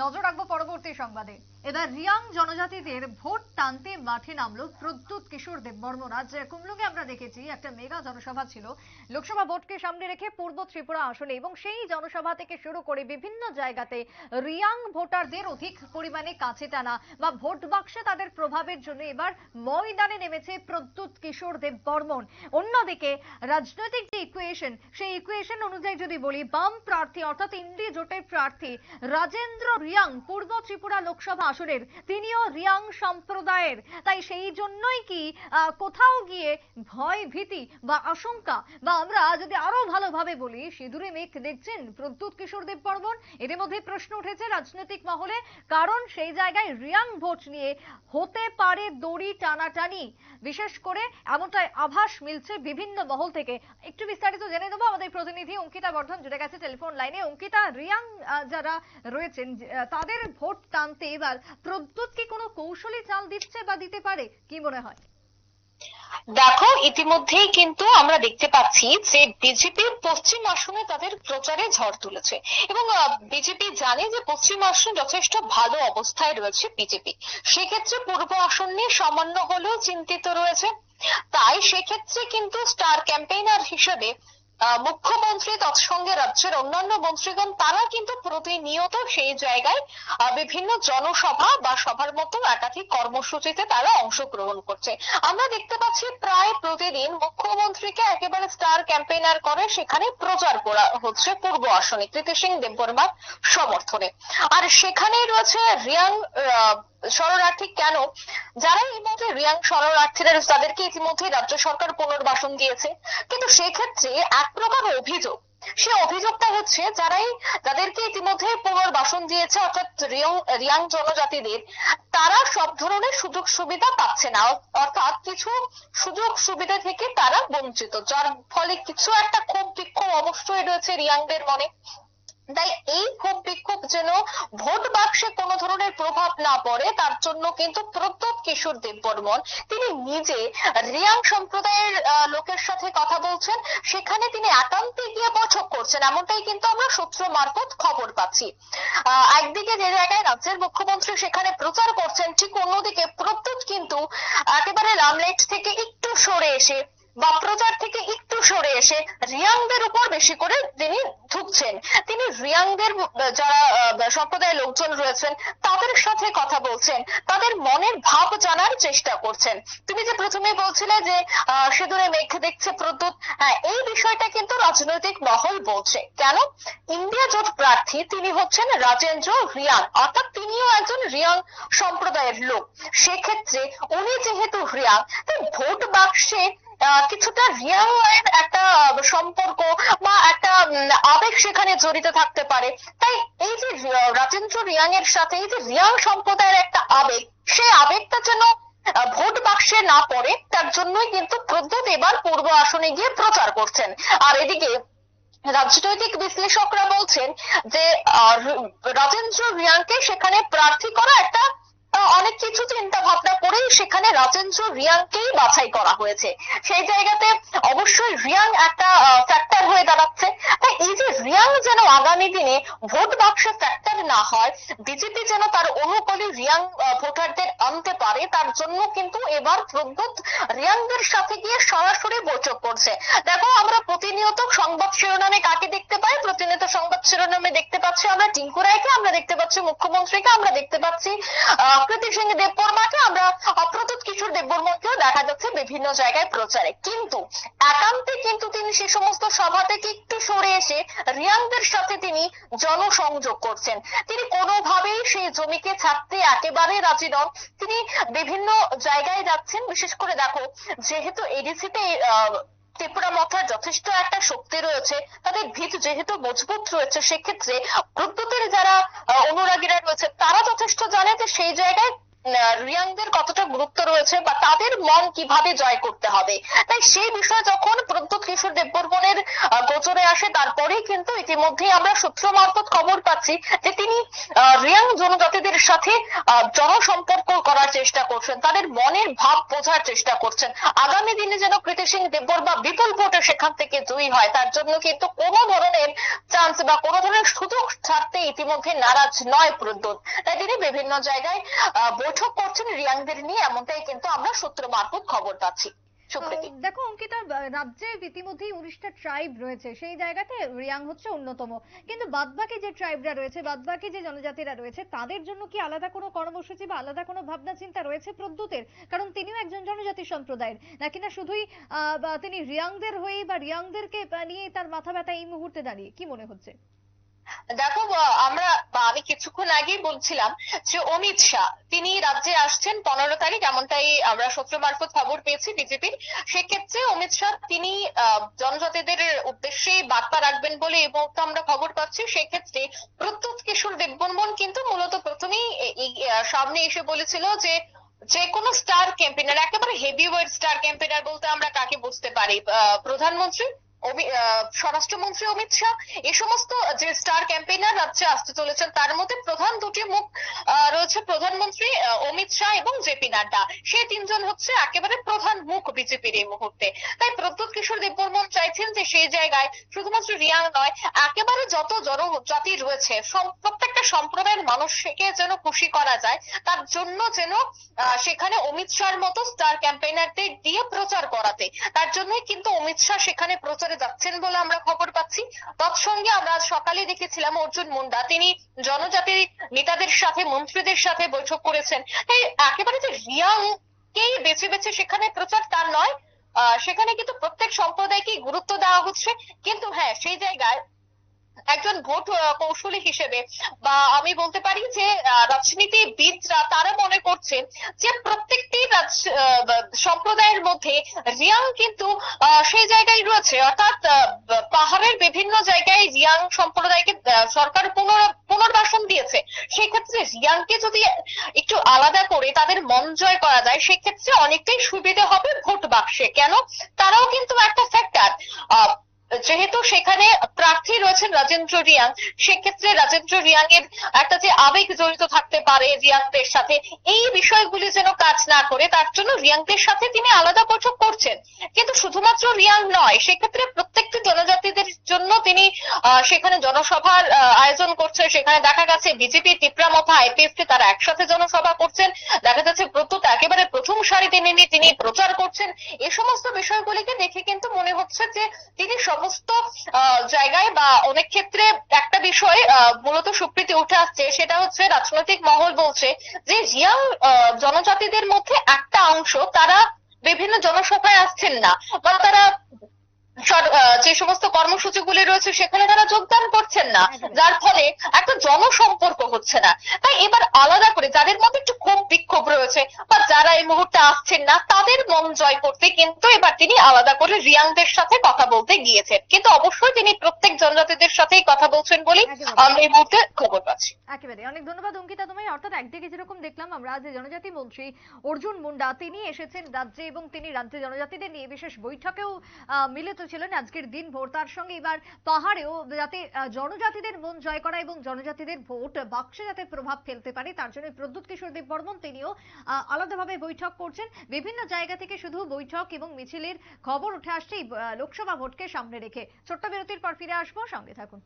নজর রাখব পরবর্তী সংবাদে। এবার রিয়াং জনজাতিদের ভোট টানতে মাঠে নামলো প্রদ্যুৎ কিশোর দেববর্মন আজ কুমলুকে আমরা দেখেছি, একটা মেগা জনসভা ছিল। লোকসভা ভোটকে সামনে রেখে পূর্ব ত্রিপুরা আসনে এবং সেই জনসভা থেকে শুরু করে বিভিন্ন জায়গাতে রিয়াং ভোটারদের অধিক পরিমাণে কাছে টানা বা ভোট বাক্সে তাদের প্রভাবের জন্য এবার ময়দানে নেমেছে প্রদ্যুৎ কিশোর দেববর্মন অন্যদিকে রাজনৈতিক যে ইকুয়েশন সেই ইকুয়েশন অনুযায়ী যদি বলি, বাম প্রার্থী অর্থাৎ ইন্ডি জোটের প্রার্থী রাজেন্দ্র রিয়াং, পূর্ব ত্রিপুরা লোকসভা আসনের তিনিও রিয়াং সম্প্রদায়ের। তাই সেই জন্যই কি কোথাও গিয়ে ভয়, ভীতি বা আশঙ্কা? বা আমরা যদি আরও ভালোভাবে বলি, সিঁদুরে মেঘ দেখছেন প্রদ্যুৎ কিশোর দেব বর্মন এর মধ্যে প্রশ্ন উঠেছে রাজনৈতিক মহলে, কারণ সেই জায়গায় রিয়াং ভোট নিয়ে হতে পারে দড়ি টানাটানি। বিশেষ করে এমনটাই আভাস মিলছে বিভিন্ন মহল থেকে। একটু বিস্তারিত জেনে নেব আমাদের প্রতিনিধি অঙ্কিতা বর্ধন জুড়ে গেছে টেলিফোন লাইনে। অঙ্কিতা, রিয়াং যারা রয়েছেন তাদের ভোট টানতে এবার প্রদ্যুৎ কি কোনো কৌশলী চাল দিচ্ছে বা দিতে পারে? কি মনে হয়? দেখো, ইতিমধ্যেই কিন্তু আমরা দেখতে পাচ্ছি যে বিজেপি পশ্চিম আসনে তাদের প্রচারে ঝড় তুলেছে। এবং বিজেপি জানে যে পশ্চিম আসনে যথেষ্ট ভালো অবস্থায় রয়েছে বিজেপি। সেক্ষেত্রে পূর্ব আসন নিয়ে সামান্য হলেও চিন্তিত রয়েছে। তাই সেক্ষেত্রে কিন্তু স্টার ক্যাম্পেইনার হিসেবে মুখ্যমন্ত্রী তৎসঙ্গে রাজ্যের অন্যান্য মন্ত্রীগণ, তারা কিন্তু প্রতিনিয়ত সেই জায়গায় বিভিন্ন জনসভা বা সভার মতো একাধিক কর্মসূচিতে তারা অংশগ্রহণ করছে। আমরা দেখতে পাচ্ছি প্রায় প্রতিদিন মুখ্যমন্ত্রীকে একেবারে স্টার ক্যাম্পেইনার করে সেখানে প্রচার করা হচ্ছে পূর্ব আসনে। কৃতি সিং দেববর্মার সমর্থনে। আর সেখানেই রয়েছে রিয়াং শরণার্থী কেন? যারা এই মুহূর্তে রিয়াং শরণার্থীরা তাদেরকে ইতিমধ্যে রাজ্য সরকার পুনর্বাসন দিয়েছে। কিন্তু সেক্ষেত্রে এক প্রকার অভিযোগ। সে অভিযোগটা হচ্ছে, যারাই যাদেরকে ইতিমধ্যে পুনর্বাসন দিয়েছে, অর্থাৎ রিয়ং, রিয়াং জনজাতিদের, তারা সব ধরনের সুযোগ সুবিধা পাচ্ছে না। অর্থাৎ কিছু সুযোগ সুবিধা থেকে তারা বঞ্চিত, যার ফলে কিছু একটা ক্ষোভ বিক্ষোভ অবশ্যই রয়েছে রিয়াংদের মনে। তাই এই ক্ষোভ বিক্ষোভ যেন ভোট বাক্সে কোনো ধরনের প্রভাব না পড়ে, তার জন্য কিন্তু প্রদ্যোৎ কিশোর দেববর্মন, তিনি নিজে রিয়াং সম্প্রদায়ের লোকের সাথে কথা বলছেন। সেখানে তিনি একান্তে গিয়ে বৈঠক করছেন। এমনটাই কিন্তু আমরা সূত্র মারফত খবর পাচ্ছি। একদিকে যে জায়গায় রাজ্যের মুখ্যমন্ত্রী সেখানে প্রচার করছেন, ঠিক অন্যদিকে প্রদ্যোৎ কিন্তু একেবারে লামলেট থেকে একটু সরে এসে বা প্রচার থেকে একটু সরে এসে রিয়াংদের উপর বেশি করে তিনি ঢুকছেন। তিনি রিয়াংদের যারা সম্প্রদায়ের লোকজন রয়েছেন, তাদের সাথে কথা বলছেন, তাদের মনের ভাব জানার চেষ্টা করছেন। তুমি যে প্রথমে বলছিলে যে সিঁদুরে মেঘ দেখছে প্রদ্যুৎ হ্যাঁ এই বিষয়টা কিন্তু রাজনৈতিক মহল বলছে। কেন? ইন্ডিয়া জোট প্রার্থী তিনি হচ্ছেন রাজেন্দ্র রিয়াং, অর্থাৎ তিনিও একজন রিয়াং সম্প্রদায়ের লোক। সেক্ষেত্রে উনি যেহেতু রিয়াং, তাই ভোট বাক্সে কিছুটা রিয়াং এর একটা সম্পর্ক বা একটা আবেগ সেখানে জড়িত থাকতে পারে। তাই এই যে রাজেন্দ্র রিয়াং এর সাথে এই যে রিয়াং সম্প্রদায়ের একটা আবেগ, সেই আবেগটা যেন ভোট বাক্সে না পড়ে, তার জন্যই কিন্তু প্রদ্যোৎ এবার পূর্ব আসনে গিয়ে প্রচার করছেন। আর এদিকে রাজনৈতিক বিশ্লেষকরা বলছেন যে রাজেন্দ্র রিয়াংকে সেখানে প্রার্থী করা একটা অনেক কিছু চিন্তা ভাবনা করেই সেখানে রাজেন্দ্র রিয়াংকেই বাছাই করা হয়েছে। সেই জায়গাতে অবশ্যই রিয়াং একটা ফ্যাক্টর হয়ে দাঁড়াচ্ছে। তাই এই যে রিয়াং যেন আগামী দিনে ভোট বাক্সে ফ্যাক্টর না হয়, বিজেপি যেন তার অনুকূলে রিয়াং ভোটারদের আনতে পারে, তার জন্য কিন্তু এবার প্রদ্যুৎ রিয়াংদের সাথে গিয়ে সরাসরি বৈঠক করছে। দেখো, আমরা প্রতিনিয়ত সংবাদ শিরোনামে কাকে দেখতে পাই? প্রতিনিয়ত সংবাদ শিরোনামে দেখতে পাচ্ছি আমরা টিঙ্কু রায়কে, আমরা দেখতে পাচ্ছি মুখ্যমন্ত্রীকে, আমরা দেখতে পাচ্ছি আহ, কৃতি সিং দেববর্মাকে আমরা অপ্রতুত কিশোর দেববর্মাকেও দেখা যাচ্ছে বিভিন্ন জায়গায় প্রচারে। কিন্তু একান্তে কিন্তু তিনি সে সমস্ত সভা থেকে একটু সরে এসে রিয়াংদের সাথে তিনি জনসংযোগ করছেন। তিনি কোনোভাবেই সেই জমিকে ছাড়তে একেবারে রাজি নন। তিনি বিভিন্ন জায়গায় যাচ্ছেন। বিশেষ করে দেখো যেহেতু এডিসিতে ত্রিপুরা মথার যথেষ্ট একটা শক্তি রয়েছে, তাদের ভিত যেহেতু মজবুত রয়েছে, সেক্ষেত্রে প্রদ্যুতের যারা অনুরাগীরা রয়েছে, তারা যথেষ্ট জানে যে সেই জায়গায় রিয়াংদের কতটা গুরুত্ব রয়েছে বা তাদের মন কীভাবে জয় করতে হবে? তাই সেই বিষয়ে যখন প্রদ্যুৎ কিশোর দেববর্মনের গোচরে আসে, তারপরেই কিন্তু ইতিমধ্যেই আমরা সূত্র মারফত খবর পাচ্ছি যে তিনি রিয়াং জনজাতিদের সাথে জনসম্পর্ক করার চেষ্টা করছেন। তাদের মনের ভাব বোঝার চেষ্টা করছেন। আগামী দিনে যেন কৃতি সিং দেববর্মা বিপুল ভোটে সেখান থেকে জয়ী হয়, তার জন্য কিন্তু কোনো ধরনের চান্স বা কোনো ধরনের সুযোগ ছাড়তে ইতিমধ্যে নারাজ নয় প্রদ্যুৎ তাই তিনি বিভিন্ন জায়গায় বৈঠক করছেন রিয়াংদের নিয়ে, এমনটাই কিন্তু আমরা সূত্র মারফত খবর পাচ্ছি। দেখো অঙ্কিতা রাজ্যে ইতিমধ্যেই উনিশটা ট্রাইব রয়েছে। সেই জায়গাতে রিয়াং হচ্ছে অন্যতম। কিন্তু বাদবাকি যে ট্রাইবরা রয়েছে, বাদবাকি যে জনজাতিরা রয়েছে, তাদের জন্য কি আলাদা কোনো কর্মসূচি বা আলাদা কোনো ভাবনা চিন্তা রয়েছে প্রদ্যুতের? কারণ তিনিও একজন জনজাতি সম্প্রদায়ের। নাকি না শুধুই তিনি রিয়াংদের হয়ে বা রিয়াংদেরকে নিয়ে তার মাথা ব্যথা এই মুহূর্তে দাঁড়িয়ে? কি মনে হচ্ছে? দেখো আমরা আমি কিছুক্ষণ আগেই বলছিলাম যে অমিত শাহ, তিনি রাজ্যে আসছেন পনেরো তারিখ, এমনটাই আমরা সূত্র মারফত খবর পেয়েছি বিজেপির। সেক্ষেত্রে অমিত শাহ, তিনি জনজাতিদের উদ্দেশ্যে বার্তা রাখবেন বলে এই মুহূর্তে আমরা খবর পাচ্ছি। সেক্ষেত্রে প্রত্যুৎ কিশোর দেববর্মন কিন্তু মূলত প্রথমেই সামনে এসে বলেছিল যে যে কোনো স্টার ক্যাম্পেনার একেবারে হেভি ওয়েট স্টার ক্যাম্পেনার বলতে আমরা কাকে বুঝতে পারি? প্রধানমন্ত্রী স্বরাষ্ট্রমন্ত্রী অমিত শাহ এই সমস্ত যে স্টার ক্যাম্পেইনার রাজ্যে আসতে চলেছেন, তার মধ্যে প্রধান দুটি মুখ রয়েছে প্রধানমন্ত্রী অমিত শাহ এবং জেপি নাড্ডা। সেই তিনজন হচ্ছে একেবারে প্রধান মুখ বিজেপির এই মুহূর্তে। তাই প্রদ্যুৎ কিশোর দেববর্মন চাইছেন যে সেই জায়গায় শুধুমাত্র রিয়াং নয়, একেবারে যত জনজাতি রয়েছে প্রত্যেকটা সম্প্রদায়ের মানুষকে যেন খুশি করা যায়, তার জন্য যেন সেখানে অমিত শাহর মতো স্টার ক্যাম্পেইনারদের দিয়ে প্রচার করাতে। তার জন্যই কিন্তু অমিত শাহ সেখানে প্রচারে যাচ্ছেন বলে আমরা খবর পাচ্ছি। তৎসঙ্গে আমরা আজ সকালে দেখেছিলাম অর্জুন মুন্ডা। তিনি জনজাতির নেতাদের সাথে, মন্ত্রীদের সাথে বৈঠক করেছেন। এই একেবারে যে রিয়াং কেই বেছে বেছে সেখানে প্রচার তার নয়। সেখানে কিন্তু প্রত্যেক সম্প্রদায়কেই গুরুত্ব দেওয়া হচ্ছে। কিন্তু হ্যাঁ সেই জায়গায় একজন ভোট কৌশলী হিসেবে। বা আমি বলতে পারি যে রাজনীতিবিদরা তারা মনে করছেন যে প্রত্যেকটি সম্প্রদায়ের মধ্যে রিয়াং কিন্তু সেই জায়গায় রয়েছে। অর্থাৎ পাহাড়ের বিভিন্ন জায়গায় রিয়াং সম্প্রদায়কে সরকার পুনর- পুনর্বাসন দিয়েছে। সেই ক্ষেত্রে রিয়াংকে যদি একটু আলাদা করে তাদের মন জয় করা যায়, সেক্ষেত্রে অনেকটাই সুবিধা হবে ভোট বাক্সে। কেন? তারাও কিন্তু একটা ফ্যাক্টর যেহেতু সেখানে প্রার্থী রয়েছেন রাজেন্দ্র রিয়াং, সেক্ষেত্রে রাজেন্দ্র রিয়াং এর একটা যে আবেগ জড়িত থাকতে পারে রিয়াংদের সাথে, এই বিষয়গুলি যেন কাজ না করে, তার জন্য রিয়াংদের সাথে তিনি আলাদা বৈঠক করছেন। কিন্তু শুধুমাত্র রিয়াং নয়, সেক্ষেত্রে প্রত্যেকটি জনজাতিদের জন্য তিনি সেখানে জনসভার আয়োজন করছে সেখানে দেখা গেছে বিজেপি, তিপ্রামথা আইপিএফটি তারা একসাথে জনসভা করছেন। দেখা যাচ্ছে প্রত্যুত একেবারে প্রথম সারিতে নেমে তিনি প্রচার করছেন। এই সমস্ত বিষয়গুলিকে দেখে কিন্তু মনে হচ্ছে যে তিনি সমস্ত জায়গায় বা অনেক ক্ষেত্রে একটা বিষয় মূলত সুপ্রীতি উঠে আসছে, সেটা হচ্ছে রাজনৈতিক মহল বলছে যে রিয়াং জনজাতিদের মধ্যে একটা অংশ তারা বিভিন্ন জনসভায় আসছেন না, বা তারা যে সমস্ত কর্মসূচিগুলি রয়েছে সেখানে তারা যোগদান করছেন না। যার ফলে একটা জনসম্পর্ক হচ্ছে না। তাই এবার আলাদা করে যাদের মধ্যে একটু ক্ষোভ বিক্ষোভ রয়েছে বা যারা এই মুহূর্তে আসছেন না তাদের মন জয় করতে কিন্তু এবার তিনি আলাদা করে রিয়াংদের সাথে কথা বলতে গিয়েছেন। কিন্তু অবশ্যই তিনি প্রত্যেক জনজাতিদের সাথেই কথা বলছেন বলেই আমরা এই মুহূর্তে খবর পাচ্ছি। একেবারে। অনেক ধন্যবাদ অঙ্কিতা তোমায় অর্থাৎ একদিকে যেরকম দেখলাম আমরা যে জনজাতি মন্ত্রী অর্জুন মুন্ডা তিনি এসেছেন রাজ্যে এবং তিনি রাজ্যে জনজাতিদের নিয়ে বিশেষ বৈঠকেও মিলিত ছিলেন আজকের দিন ভোর। তার সঙ্গে এবার পাহাড়েও যাতে জনজাতিদের মন জয় করা এবং জনজাতিদের ভোট বাক্সে যাতে প্রভাব ফেলতে পারে, তার জন্য প্রদ্যুৎ কিশোর দেব বর্মন তিনিও আলাদাভাবে বৈঠক করছেন। বিভিন্ন জায়গা থেকে শুধু বৈঠক এবং মিছিলের খবর উঠে আসছে লোকসভা ভোটকে সামনে রেখে। ছোট্ট বিরতির পর ফিরে আসব, সঙ্গে থাকুন।